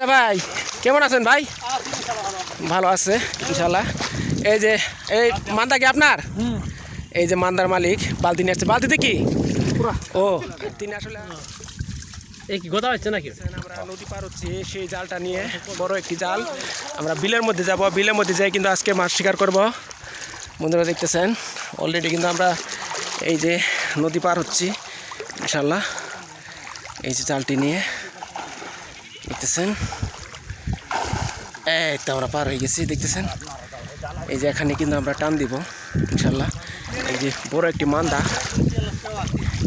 আচ্ছা ভাই কেমন আছেন ভাই? ভালো আছে ইনশাল্লাহ এই যে এই মান্দা কি আপনার? এই যে মান্দার মালিক বালতি নিয়ে আসছে। বালতিতে কি? ও তিনি আসলে এই কি গোদা হচ্ছে নাকি? আমরা নদী পার হচ্ছি সেই জালটা নিয়ে বড় একটি জাল। আমরা বিলের মধ্যে যাব বিলের মধ্যে যাই কিন্তু আজকে মাছ শিকার করব। বন্ধুরা দেখতেছেন অলরেডি কিন্তু আমরা এই যে নদী পার হচ্ছি ইনশাল্লাহ এই যে জালটি নিয়ে। দেখতেছেন? এই তো আমরা পার হয়ে গেছি দেখতেছেন? এই যে এখানে কিন্তু আমরা টান দিব ইনশাল্লাহ। এই যে বড় একটি মান্দা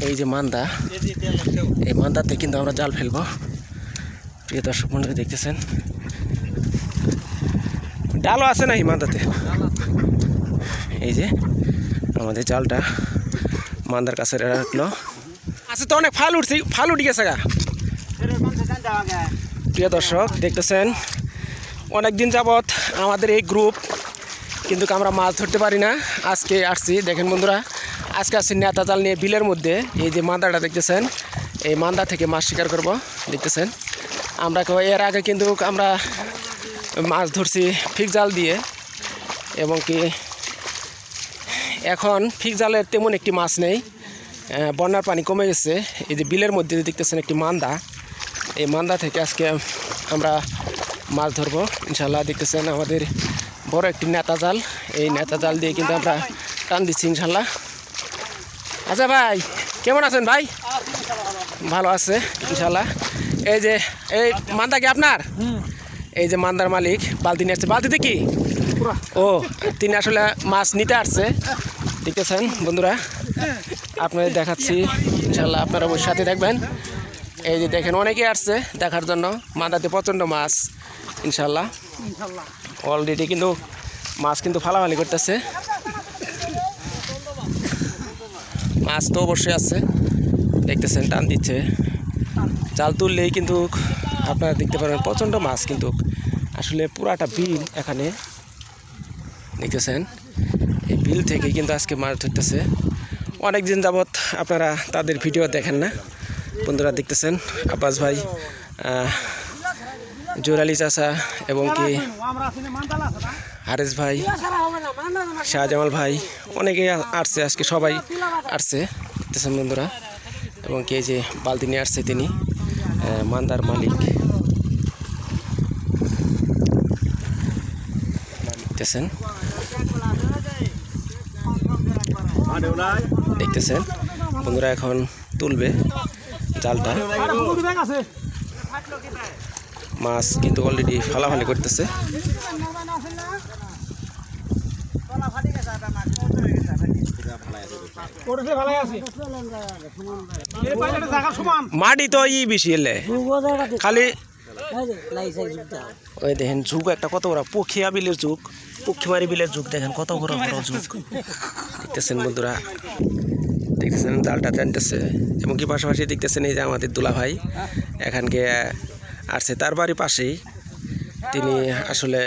এই যে মান্দা এই মান্দাতে কিন্তু আমরা জাল ফেলব। প্রিয় দর্শক মন্ডলী দেখতেছেন? ডালও আছে না এই মান্দাতে? এই যে আমাদের জালটা মান্দার কাছে রাখল। আছে তো অনেক ফাল উঠছে ফাল উঠে গেছে গা। প্রিয় দর্শক, দেখতেছেন? অনেক দিন যাবৎ আমাদের এই গ্রুপ কিন্তু আমরা মাছ ধরতে পারি না। আজকে আসছি, দেখেন বন্ধুরা, আজকে আসছি নেতা জাল নিয়ে বিলের মধ্যে। এই যে মান্দাটা দেখতেছেন, এই মান্দা থেকে মাছ শিকার করব, দেখতেছেন? আমরা এর আগে কিন্তু আমরা মাছ ধরছি ফিক জাল দিয়ে, এবং কি এখন ফিক জালের তেমন একটি মাছ নেই। বন্যার পানি কমে গেছে। এই যে বিলের মধ্যে দেখতেছেন একটি মান্দা। এই মান্দা থেকে আজকে আমরা মাছ ধরবো। ইনশাল্লাহ দেখতেছেন আমাদের বড় একটি নেতা জাল। এই নেতা জাল দিয়ে কিন্তু আমরা টান দিচ্ছি ইনশাল্লাহ আচ্ছা ভাই, কেমন আছেন ভাই? ভালো আছে ইনশাল্লাহ এই যে, এই মান্দা কি আপনার? এই যে মান্দার মালিক, বালতি নিয়ে আসছে। বালতিতে কি? ও, তিনি আসলে মাছ নিতে আসছে। দেখতেছেন বন্ধুরা, আপনাদের দেখাচ্ছি। ইনশাল্লাহ আপনারা সাথে দেখবেন। এই যে দেখেন, অনেকেই আসছে দেখার জন্য। মাদাতে প্রচণ্ড মাছ, ইনশাল্লাহ। অলরেডি কিন্তু মাছ কিন্তু ফালাফালি করতেছে। মাছ তো অবশ্যই আছে। দেখতেছেন, টান দিচ্ছে। জাল তুললেই কিন্তু আপনারা দেখতে পারেন প্রচণ্ড মাছ কিন্তু। আসলে পুরাটা বিল এখানে, দেখতেছেন, এই বিল থেকে কিন্তু আজকে মাছ ধরতেছে। অনেক দিন যাবৎ আপনারা তাদের ভিডিও দেখেন না। বন্ধুরা দেখতেছেন, আব্বাস ভাই জোরালি চাচা এবং কি হারেস ভাই, শাহজামাল ভাই, অনেকেই আ- আসছে, আজকে সবাই আসছে, দেখতেছেন বন্ধুরা, এবং কি যে বালতি নিয়ে আসছে তিনি মান্দার মালিক। দেখতেছেন? দেখতেছেন? বন্ধুরা এখন তুলবে। জালটা মাছ কিন্তু অলরেডি ফালাফালি করতেছে। মাটি তো ই বেশি এলে। খালি ওই দেখেন যুগ একটা কত বড় পখিয়া বিলের যুগ পক্ষিমারি বিলের যুগ দেখেন কত বড় বড় যুগ দেখতেছেন বন্ধুরা। দেখতেছেন, জালটা টানতেছে। এবং কি পাশাপাশি দেখতেছেন, এই যে আমাদের দুলা ভাই এখানকে আসছে। তার বাড়ির পাশেই তিনি আসলে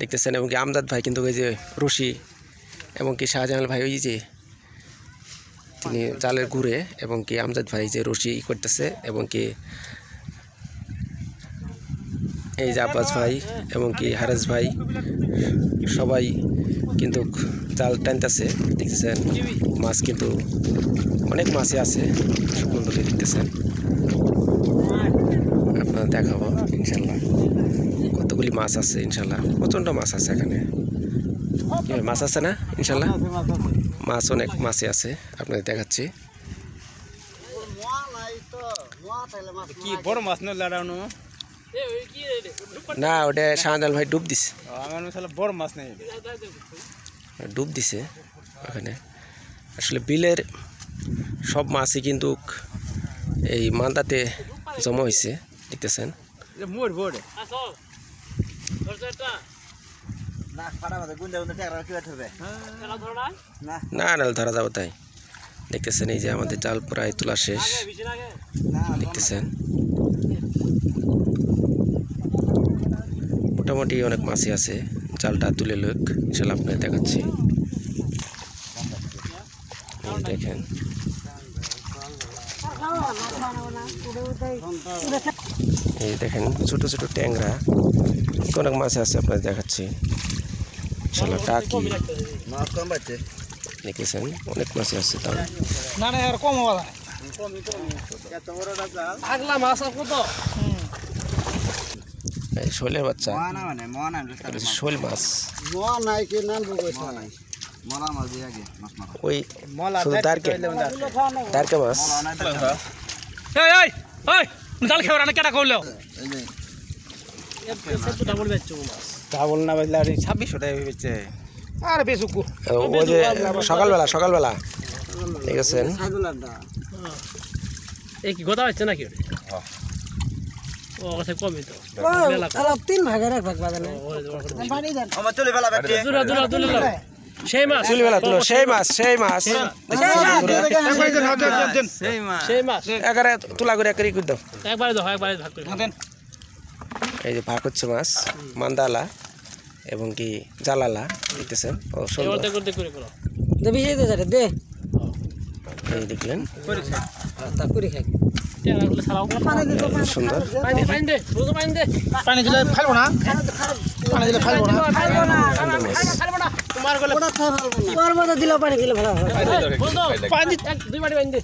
দেখতেছেন, এবং কি আমজাদ ভাই কিন্তু ওই যে রশি এবং কি শাহজাহান ভাই, ওই যে তিনি জালের ঘুরে এবং কি আমজাদ ভাই যে রশি করতেছে এবং কি এই যে আব্বাস ভাই এবং কি হারেস ভাই সবাই কিন্তু জাল টানতেছে দেখতেছেন? মাছ কিন্তু অনেক মাছই আছে সুন্দর দেখতেছেন। আপনারা দেখাবো ইনশাল্লাহ। কতগুলি মাছ আছে ইনশাল্লাহ। প্রচণ্ড মাছ আছে এখানে। মাছ আছে না ইনশাল্লাহ? মাছ অনেক মাছই আছে আপনাদের দেখাচ্ছি। কি বড় মাছ না ওটা শাহজাল ভাই ডুব মনে বড় মাছ নেই। ডুব দিছে ওখানে। আসলে বিলের সব মাছই কিন্তু এই মান্দাতে জমা হয়েছে দেখতেছেন। না নাল ধরা যাব তাই। দেখতেছেন এই যে আমাদের জাল প্রায় তোলা শেষ। দেখতেছেন। মোটামুটি অনেক মাছই আছে। জালটা তুলে লোক ইনশাল্লাহ আপনাকে দেখাচ্ছি। দেখেন। এই দেখেন ছোট ছোট ট্যাংরা। অনেক মাছ আছে আপনাদের দেখাচ্ছি। ইনশাল্লাহ টাকি। মাছ কম পাচ্ছে দেখেছেন? অনেক মাছ আছে তাও না না আর কম হওয়া আগলা মাছ কত এই শোলের বাচ্চা। মানে শোল মাছ। ওই মলা শুধু মাছ। করল? ডাবল না বাজলে আর ছাব্বিশশো টাকা বেচছে আর বেসুকু ওই যে সকালবেলা সকালবেলা। দেখেছেন এই কি গোদা হচ্ছে নাকি ও কথা কমই তো তিন ভাগের এক ভাগ বাজার আমার চলে ফেলা বেচছে দূরা দূরা দূরা সেই মাছ চুলিবেলা তুলো সেই মাছ সেই মাছ সেই মাছ সেই মাছ একারে তুলা করে একারি করে দাও একবারে দাও একবারে ভাগ করে। এই যে ভাগ হচ্ছে মাছ মান্দালা এবং কি জালালা দেখতেছেন ও সুন্দর দে দে এই দেখলেন তা করে খাই সুন্দর পানি দিলে ফেলব না পানি দিলে ফেলব না তোমার গলে দিলে। পানি দিলে। ভালো পানি দুই বাটি পানি দে